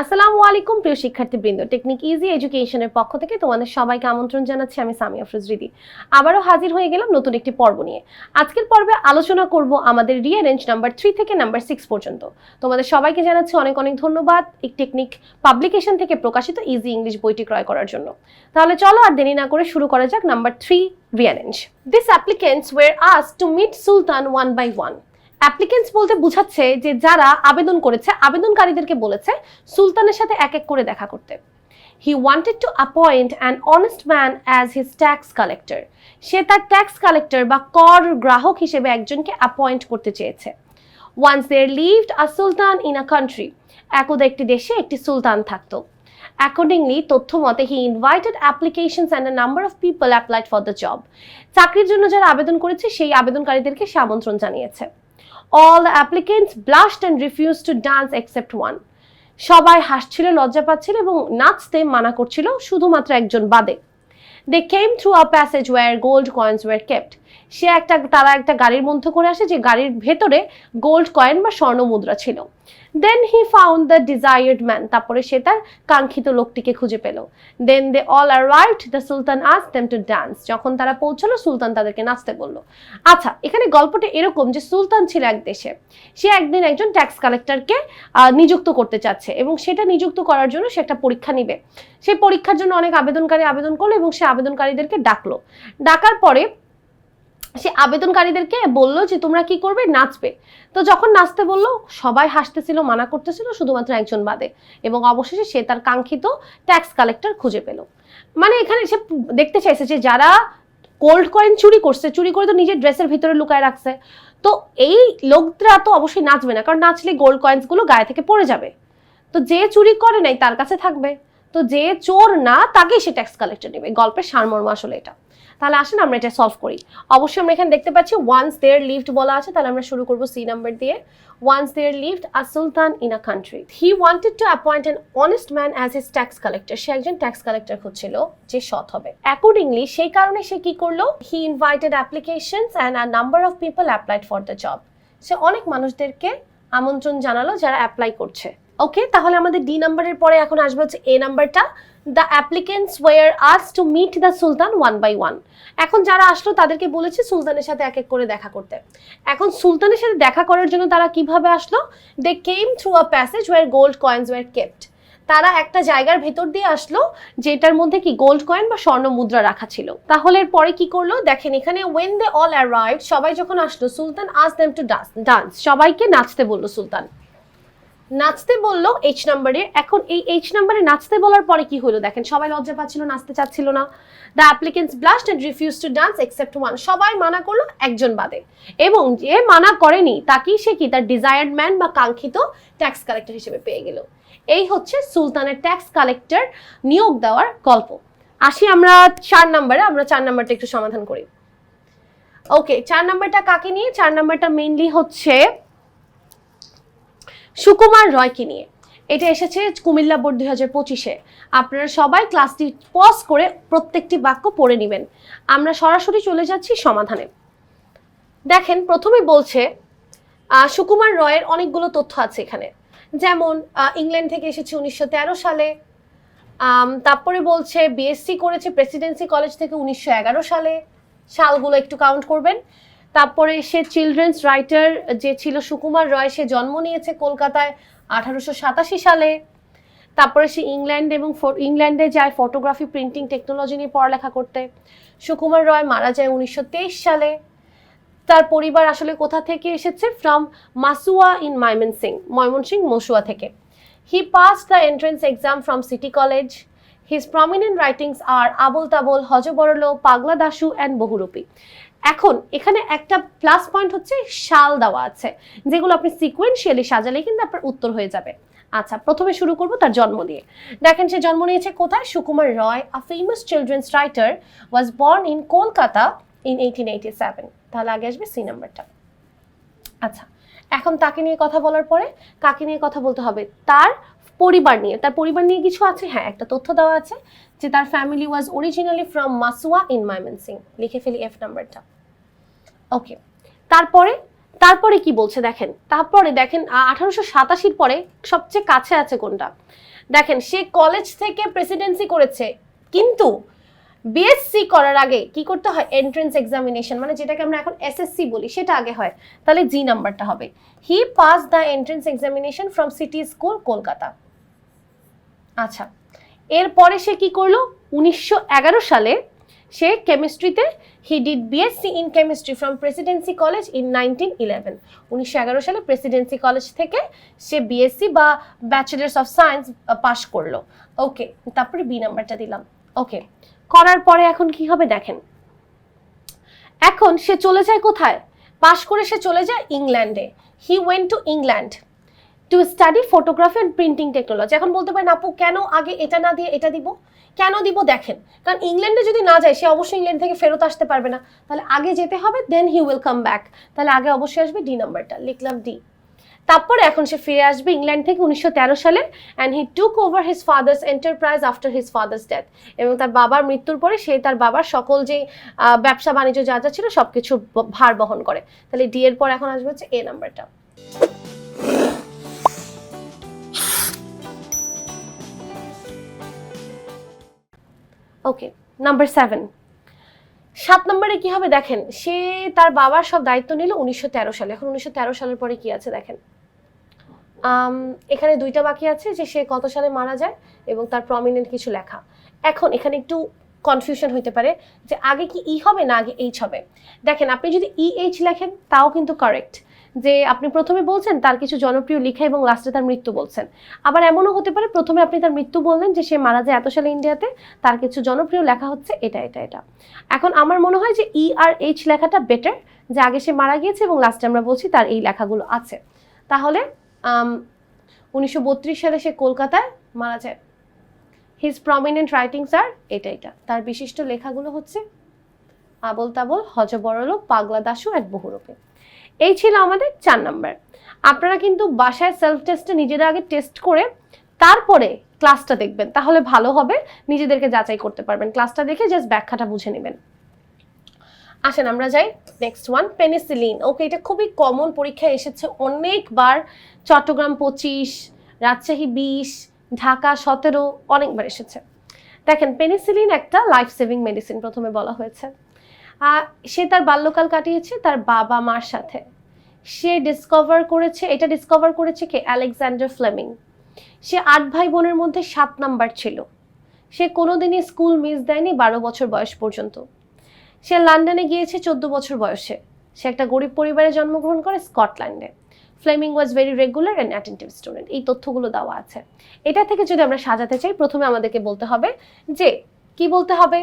আসসালামু আলাইকুম, প্রিয় শিক্ষার্থীবৃন্দ। টেকনিক ইজি এডুকেশনের পক্ষ থেকে তোমাদের সবাইকে আমন্ত্রণ জানাচ্ছি, আমি সামিয়া ফ্রুজরিদি আবারও হাজির হয়ে গেলাম নতুন একটি পর্ব নিয়ে। আজকের পর্বে আলোচনা করব আমাদের রিয়ারেঞ্জ নাম্বার থ্রি থেকে নাম্বার সিক্স পর্যন্ত। তোমাদের সবাইকে জানাচ্ছি অনেক অনেক ধন্যবাদ এই টেকনিক পাবলিকেশন থেকে প্রকাশিত ইজি ইংলিশ বইটি ক্রয় করার জন্য। তাহলে চলো আর দেরি না করে শুরু করা যাক number three rearrange this applicants were us to meet sultan one by one applicants বলতে বোঝাচ্ছে যে যারা আবেদন করেছে, আবেদনকারীদেরকে বলেছে সুলতানের সাথে এক এক করে দেখা করতে। He wanted to appoint an honest man as his tax collector সে তার ট্যাক্স কালেক্টর বা কর গ্রাহক হিসেবে একজনকে অ্যাপয়েন্ট করতে চেয়েছে। Once there lived a sultan in a country একদা একটি দেশে একটি সুলতান থাকতো। অ্যাকর্ডিংলি তথ্য মতে he invited applications and a number of people applied for the job চাকরির জন্য যারা আবেদন করেছে, সেই আবেদনকারীদেরকে সে আমন্ত্রণ জানিয়েছে। All the applicants blushed and refused to dance except one সবাই হাসছিল, লজ্জা পাচ্ছিল এবং নাচতে মানা করছিল শুধুমাত্র একজন বাদে। They came through a passage where gold coins were kept সে একটা, তারা একটা গাড়ির মধ্যে করে আসে যে গাড়ির ভেতরে গোল্ড কয়েন বা স্বর্ণ মুদ্রা ছিল। Then he found the desired man তারপরে সে তার কাঙ্ক্ষিত লোকটিকে খুঁজে পেল। Then they all arrived the sultan us them to dance যখন তারা পৌঁছলো সুলতান তাদেরকে নাচতে বলল। আচ্ছা এখানে গল্পটা এরকম যে সুলতান ছিল এক দেশে। সে একদিন একজন ট্যাক্স কালেক্টরকে নিযুক্ত করতে চাচ্ছে এবং সেটা নিযুক্ত করার জন্য সে একটা পরীক্ষা নিবে। সেই পরীক্ষার জন্য অনেক আবেদনকারী আবেদন করল এবং সে আবেদনকারীদেরকে ডাকলো। ডাকার পরে সে আবেদনকারীদেরকে বলল যে, তোমরা কি করবে? নাচবে। তো যখন নাচতে বলল, সবাই হাসতেছিল, মানা করতেছিল, শুধুমাত্র একজন বাদে। এবং অবশেষে সে তার কাঙ্ক্ষিত ট্যাক্স কালেক্টর খুঁজে পেল। মানে এখানে সে দেখতে চাইছে যে, যারা গোল্ড কয়েন চুরি করছে, চুরি করে তো নিজের ড্রেসের ভিতরে লুকায় রাখছে। তো এই লোকরা তো অবশ্যই নাচবে না, কারণ নাচলে গোল্ড কয়েন্সগুলো গায়ে থেকে পড়ে যাবে। তো যে চুরি করে নাই, তার কাছে থাকবে। তো যে চোর না, তাকেই সে ট্যাক্স কালেক্টর নেবে। গল্পের সারমর্ম আসলে এটা। তাহলে আসেন, আমরা এটা সলভ করি। অবশ্যই আমরা এখানে দেখতে পাচ্ছি ওয়ান্স দেয়ার লিভড বলা আছে, তাহলে আমরা শুরু করব সি নাম্বার দিয়ে। Once there lived a sultan in a country he wanted to appoint an honest man as his tax collector সে একজন ট্যাক্স কালেক্টর খুঁজছিল, যে সৎ হবে। অ্যাকর্ডিংলি সেই কারণে সে কি করল? He invited applications and a number of people applied for the job সে অনেক মানুষদেরকে আমন্ত্রণ জানালো, যারা অ্যাপ্লাই করছে। ওকে তাহলে আমাদের ডি নাম্বারের পরে এখন আসবে হচ্ছে এ নাম্বারটা the applicants were us to meet the sultan one by one এখন যারা আসলো, তাদেরকে বলেছে সুলতানের সাথে এক এক করে দেখা করতে। এখন সুলতানের সাথে দেখা করার জন্য তারা কীভাবে আসলো? They came through a passage where gold coins were kept তারা একটা জায়গার ভেতর দিয়ে আসলো, যেটার মধ্যে কি গোল্ড কয়েন বা স্বর্ণ মুদ্রা রাখা ছিল। তাহলে এর পরে কি করল? দেখেন, এখানে ওয়েন দে অল অ্যারাইভ সবাই যখন আসলো, সুলতান আস দেম টু ডান্স সবাইকে নাচতে বলল সুলতান। নাচতে বলল এইচ নাম্বারে এখন এই এইচ নাম্বারে নাচতে বলার পরে কি হলো? দেখেন, সবাই লজ্জা পাচ্ছিল, নাচতে চাচ্ছিল না। The applicants blushed and refused to dance except one সবাই মানা করল একজন বাদে। এবং যে মানা করেনি, তাকেই সে কি? তার ডিজায়ার্ড ম্যান বা কাঙ্ক্ষিত ট্যাক্স কালেক্টর হিসেবে পেয়ে গেল। এই হচ্ছে সুলতানের ট্যাক্স কালেক্টর নিয়োগ দেওয়ার গল্প। আসি আমরা চার নাম্বারে আমরা চার নাম্বারটা একটু সমাধান করি। ওকে চার নাম্বারটা কাকে নিয়ে? চার নাম্বারটা মেইনলি হচ্ছে সুকুমার রয়কে নিয়ে। এটা এসেছে কুমিল্লা বোর্ড দুই হাজার পঁচিশে। আপনারা সবাই ক্লাসটি পজ করে প্রত্যেকটি বাক্য পড়ে নেবেন। আমরা সরাসরি চলে যাচ্ছি সমাধানে। দেখেন, প্রথমে বলছে সুকুমার রয়ের অনেকগুলো তথ্য আছে এখানে। যেমন ইংল্যান্ড থেকে এসেছে উনিশশো তেরো সালে। তারপরে বলছে বিএসসি করেছে প্রেসিডেন্সি কলেজ থেকে উনিশশো এগারো সালে। সালগুলো একটু কাউন্ট করবেন। তারপরে সে চিলড্রেন্স রাইটার যে ছিল সুকুমার রয়, সে জন্ম নিয়েছে কলকাতায় আঠারোশো সাতাশি সালে। তারপরে সে ইংল্যান্ড এবং ইংল্যান্ডে যায় ফটোগ্রাফি প্রিন্টিং টেকনোলজি নিয়ে পড়ালেখা করতে। সুকুমার রয় মারা যায় উনিশশো তেইশ সালে। তার পরিবার আসলে কোথা থেকে এসেছে? ফ্রম মাসুয়া ইন ময়মনসিং ময়মনসিং মসুয়া থেকে। He pass the entrance exam from city college his prominent writings আর আবল তাবল হজবরল পাগলা দাসু অ্যান্ড বহুরূপী এখন এখানে একটা প্লাস পয়েন্ট হচ্ছে শাল দেওয়া আছে, যেগুলো আপনি সিকুয়েন্সিয়ালি সাজালে কিন্তু আপনার উত্তর হয়ে যাবে। আচ্ছা প্রথমে শুরু করব তার জন্ম দিয়ে দেখেন সে জন্ম নিয়েছে কোথায়? Sukumar Ray a famous children's writer was born in Kolkata in eighteen eighty seven তাহলে আগে আসবে সি নাম্বারটা আচ্ছা এখন তাকে নিয়ে কথা বলার পরে কাকে নিয়ে কথা বলতে হবে? তার পরিবার নিয়ে। তার পরিবার নিয়ে কিছু আছে? হ্যাঁ একটা তথ্য দেওয়া আছে যে তার family was originally from Masua in Mymensingh লিখে ফেলি এফ নাম্বারটা ওকে তারপরে তারপরে কি বলছে দেখেন? তারপরে দেখেন আঠারোশো সাতাশির পরে সবচেয়ে কাছে আছে কোনটা? দেখেন, সে কলেজ থেকে প্রেসিডেন্সি করেছে, কিন্তু বিএসসি করার আগে কি করতে হয়? এন্ট্রেন্স এক্সামিনেশন মানে যেটাকে আমরা এখন এসএসসি বলি, সেটা আগে হয়। তাহলে জি নাম্বারটা হবে। He pass the entrance examination from City School Kolkata আচ্ছা। এরপরে সে কি করল? উনিশশো এগারো সালে সে কেমিস্ট্রিতে he did BSc in chemistry from Presidency College in nineteen eleven উনিশশো এগারো সালে প্রেসিডেন্সি কলেজ থেকে সে বিএসসি বা ব্যাচেলার্স অফ সায়েন্স পাশ করল। ওকে তারপরে বি নাম্বারটা দিলাম। ওকে করার পরে এখন কি হবে দেখেন। এখন সে চলে যায় কোথায়? পাশ করে সে চলে যায় ইংল্যান্ডে he went to England to study photography and printing technology এখন বলতে পারেন, আপু, কেন আগে এটা না দিয়ে এটা দিব? কেন দিব? দেখেন। কারণ ইংল্যান্ডে যদি না যায়, সে অবশ্যই ইংল্যান্ড থেকে ফেরত আসতে পারবে না। তাহলে আগে যেতে হবে দেন হি উইল কাম ব্যাক তাহলে আগে অবশ্যই আসবে ডি নাম্বারটা লিখলাম ডি তারপরে এখন সে ফিরে আসবে ইংল্যান্ড থেকে উনিশশো তেরো সালে and he took over his father's enterprise after his father's death এবং তার বাবার মৃত্যুর পরে সে তার বাবার সকল যে ব্যবসা বাণিজ্য যা যা ছিল সব কিছু ভার বহন করে। তাহলে ডি এর পর এখন আসবে হচ্ছে এ নাম্বারটা ওকে নাম্বার সেভেন সাত নম্বরে কি হবে দেখেন, সে তার বাবার সব দায়িত্ব নিল উনিশশো তেরো সালে। এখন উনিশশো সালের পরে কি আছে দেখেন? এখানে দুইটা বাকি আছে যে সে কত সালে মারা যায় এবং তার প্রমিনেন্ট কিছু লেখা। এখন এখানে একটু কনফিউশন হইতে পারে যে আগে কি ই হবে না আগে এইচ হবে? দেখেন, আপনি যদি ই এইচ লেখেন, তাও কিন্তু কারেক্ট যে আপনি প্রথমে বলছেন তার কিছু জনপ্রিয় লেখা এবং লাস্টে তার মৃত্যু বলছেন। আবার এমনও হতে পারে প্রথমে আপনি তার মৃত্যু বললেন যে সে মারা যায় এত সালে ইন্ডিয়াতে, তার কিছু জনপ্রিয় লেখা হচ্ছে এটা এটা এটা। এখন আমার মনে হয় যে ই আর এইচ লেখাটা বেটার যে আগে সে মারা গিয়েছে এবং লাস্টে আমরা বলছি তার এই লেখাগুলো আছে। তাহলে উনিশশো বত্রিশ সালে সে কলকাতায় মারা যায়। হিজ প্রমিনেন্ট রাইটিংস আর এটা এটা। তার বিশিষ্ট লেখাগুলো হচ্ছে আবল তাবল হজবরল পাগলা দাসু এক বহুরূপে। এই ছিল আমাদের চার নাম্বার। আপনারা কিন্তু বাসায় সেলফ টেস্টে নিজেরা আগে টেস্ট করে তারপরে ক্লাসটা দেখবেন। তাহলে ভালো হবে, নিজেদেরকে যাচাই করতে পারবেন। ক্লাসটা দেখে জাস্ট ব্যাখ্যাটা বুঝে নেবেন। আসেন, আমরা যাই নেক্সট ওয়ান পেনিসিলিন ওকে এটা খুবই কমন পরীক্ষায় এসেছে অনেকবার। চট্টগ্রাম পঁচিশ, রাজশাহী বিশ, ঢাকা সতেরো, অনেকবার এসেছে। দেখেন পেনিসিলিন একটা লাইফ সেভিং মেডিসিন প্রথমে বলা হয়েছে। সে তার বাল্যকাল কাটিয়েছে তার বাবা মার সাথে। সে ডিসকভার করেছে, এটা ডিসকভার করেছে কে? আলেকজান্ডার ফ্লেমিং সে আট ভাই বোনের মধ্যে সাত নাম্বার ছিল। সে কোনোদিনই স্কুল মিস দেয়নি বারো বছর বয়স পর্যন্ত। সে লন্ডনে গিয়েছে চোদ্দ বছর বয়সে। সে একটা গরিব পরিবারে জন্মগ্রহণ করে স্কটল্যান্ডে Fleming was very regular and attentive student এই তথ্যগুলো দেওয়া আছে। এটা থেকে যদি আমরা সাজাতে চাই, প্রথমে আমাদেরকে বলতে হবে যে, কি বলতে হবে?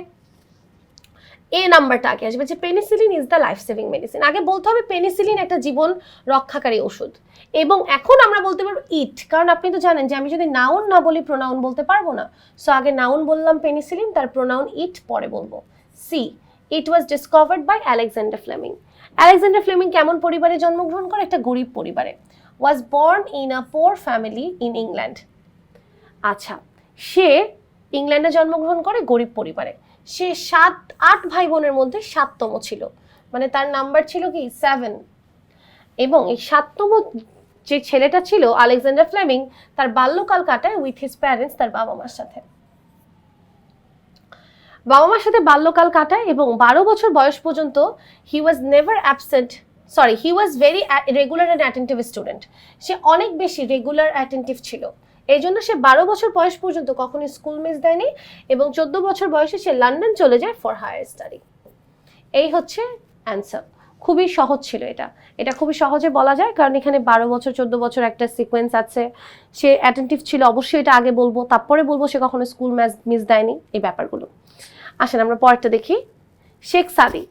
এ নাম্বারটা আগে আসবে যে penicillin is the life saving medicine আগে বলতে হবে পেনিসিলিন একটা জীবন রক্ষাকারী ওষুধ। এবং এখন আমরা বলতে পারব ইট কারণ আপনি তো জানেন যে আমি যদি নাউন না বলি প্রোনাউন বলতে পারব না। সো আগে নাউন বললাম পেনিসিলিন তার প্রোনাউন ইট পরে বলব। C it was discovered by Alexander Fleming Alexander Fleming কেমন পরিবারে জন্মগ্রহণ করে? একটা গরিব পরিবারে। Was born in a poor family in England আচ্ছা সে ইংল্যান্ডে জন্মগ্রহণ করে গরিব পরিবারে। সে সাত, আট ভাই বোনের মধ্যে সাততম ছিল। মানে তার নাম্বার ছিল কি? সেভেন। এবং এই সাততম যে ছেলেটা ছিল, আলেকজান্ডার ফ্লেমিং, তার বাল্যকাল কাটায় উইথ হিজ প্যারেন্টস তার বাবা মার সাথে। বাবা মার সাথে বাল্যকাল কাটায় এবং বারো বছর বয়স পর্যন্ত he was never absent sorry he was very regular and attentive student সে অনেক বেশি রেগুলার অ্যাটেন্টিভ ছিল। এই জন্য সে বারো বছর বয়স পর্যন্ত কখনোই স্কুল মিস দেয়নি এবং চোদ্দ বছর বয়সে সে লন্ডন চলে যায় ফর হায়ার স্টাডি এই হচ্ছে অ্যান্সার খুবই সহজ ছিল এটা। এটা খুবই সহজে বলা যায় কারণ এখানে বারো বছর, চোদ্দ বছর একটা সিকোয়েন্স আছে। সে অ্যাটেন্টিভ ছিল, অবশ্যই এটা আগে বলব। তারপরে বলব সে কখনো স্কুল ম্যাচ মিস দেয়নি এই ব্যাপারগুলো। আসেন আমরা পরেরটা দেখি। শেখ সাদি।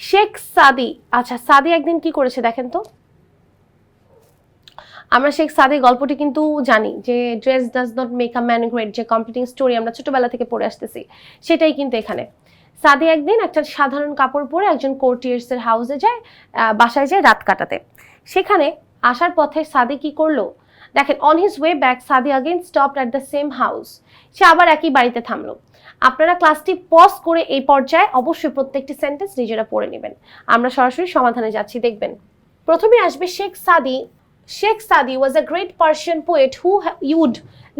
শেখ সাদি। আচ্ছা সাদি একদিন কি করেছে দেখেন তো? আমরা শেখ সাদি গল্পটি কিন্তু জানি যে dress does not make a man great যে কমপ্লিটিং স্টোরি আমরা ছোটবেলা থেকে পড়ে আসতেছি, সেটাই কিন্তু এখানে। সাদি একদিন একটা সাধারণ কাপড় পরে একজন কোর্টিয়ার্সের হাউসে যায় বাসায় যায় রাত কাটাতে। সেখানে আসার পথে সাদি কি করল? দেখেন on his way back Sadi again stop at the same house সে আবার একই বাড়িতে থামলো। আপনারা ক্লাসটি পজ করে এই পর্যায়ে অবশ্যই প্রত্যেকটি সেন্টেন্স নিজেরা পড়ে নেবেন। আমরা সরাসরি সমাধানে যাচ্ছি, দেখবেন। প্রথমে আসবে Sheikh Sadi Sheikh Sadi was a great Persian poet who used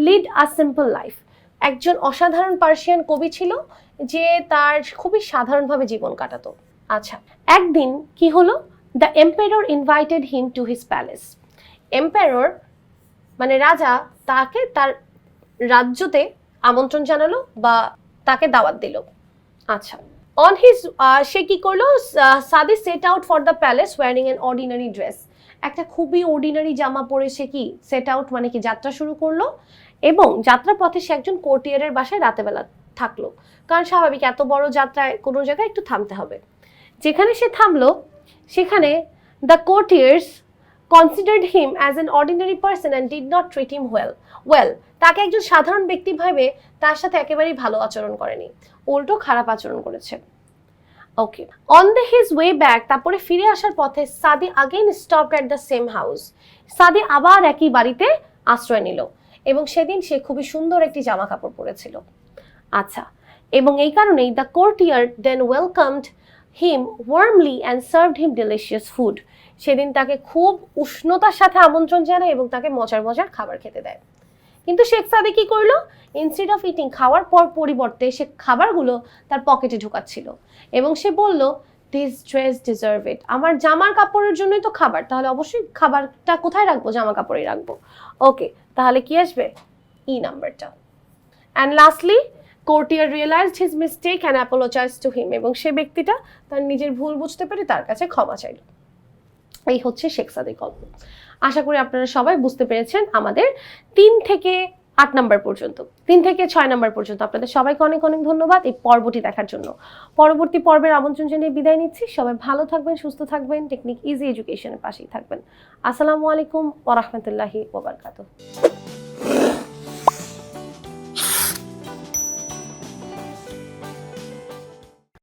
lead a simple life একজন অসাধারণ পার্সিয়ান কবি ছিল যে তার খুবই সাধারণভাবে জীবন কাটাতো। আচ্ছা একদিন কি হলো? The empire invited him to his palace empire মানে রাজা, তাকে তার রাজ্যতে আমন্ত্রণ জানালো বা তাকে দাওয়াত দিল। আচ্ছা অন হিজ সে কি করল? Sadi set out for the palace wearing an ordinary dress একটা খুবই অর্ডিনারি জামা পরে সে কি সেট আউট মানে কি যাত্রা শুরু করল এবং যাত্রার পথে সে একজন কোর্টিয়ারের বাসায় রাতেবেলা থাকল। কারণ স্বাভাবিক এত বড় যাত্রায় কোনো জায়গায় একটু থামতে হবে। যেখানে সে থামলো, সেখানে the courtiers considered him as an ordinary person and did not treat him well well তাকে একজন সাধারণ ব্যক্তি ভাবে তার সাথে একেবারেই ভালো আচরণ করেনি। উল্টো খারাপ আচরণ করেছে। Okay on the his way back তারপরে ফিরে আসার পথে Sadi again stopped at the same house Sadi আবার একই বাড়িতে আশ্রয় নিল এবং সেদিন সে খুবই সুন্দর একটি জামা কাপড় পরেছিল। আচ্ছা এবং এই কারণেই the courtier then welcomed him warmly and served him delicious food সেদিন তাকে খুব উষ্ণতার সাথে আমন্ত্রণ জানায় এবং তাকে মজার মজার খাবার খেতে দেয়। কিন্তু শেখ সাদি কি করল? ইনস্টিড অফ ইটিং খাওয়ার পর পরিবর্তে সে খাবারগুলো তার পকেটে ঢোকাচ্ছিল। এবং সে বলল দিস ড্রেস ডিজার্ভ ইট আমার জামার কাপড়ের জন্যই তো খাবার, তাহলে অবশ্যই খাবারটা কোথায় রাখব? জামা কাপড়েই রাখব। ওকে তাহলে কি আসবে? ই নাম্বারটা and lastly courtier realised his mistake and apologise to him এবং সে ব্যক্তিটা তার নিজের ভুল বুঝতে পেরে তার কাছে ক্ষমা চাইল। এই হচ্ছে শেখ সাদিক গল্প। আশা করি আপনারা সবাই বুঝতে পেরেছেন আমাদের তিন থেকে আট নাম্বার পর্যন্ত, তিন থেকে ছয় নাম্বার পর্যন্ত। আপনাদের সবাইকে অনেক অনেক ধন্যবাদ এই পর্বটি দেখার জন্য। পরবর্তী পর্বের আমন্ত্রণ জানিয়ে বিদায় নিচ্ছি। সবাই ভালো থাকবেন, সুস্থ থাকবেন, টেকনিক ইজি এডুকেশনের পাশেই থাকবেন। আসসালামু আলাইকুম ওরহমতুল্লাহি ওবরকাত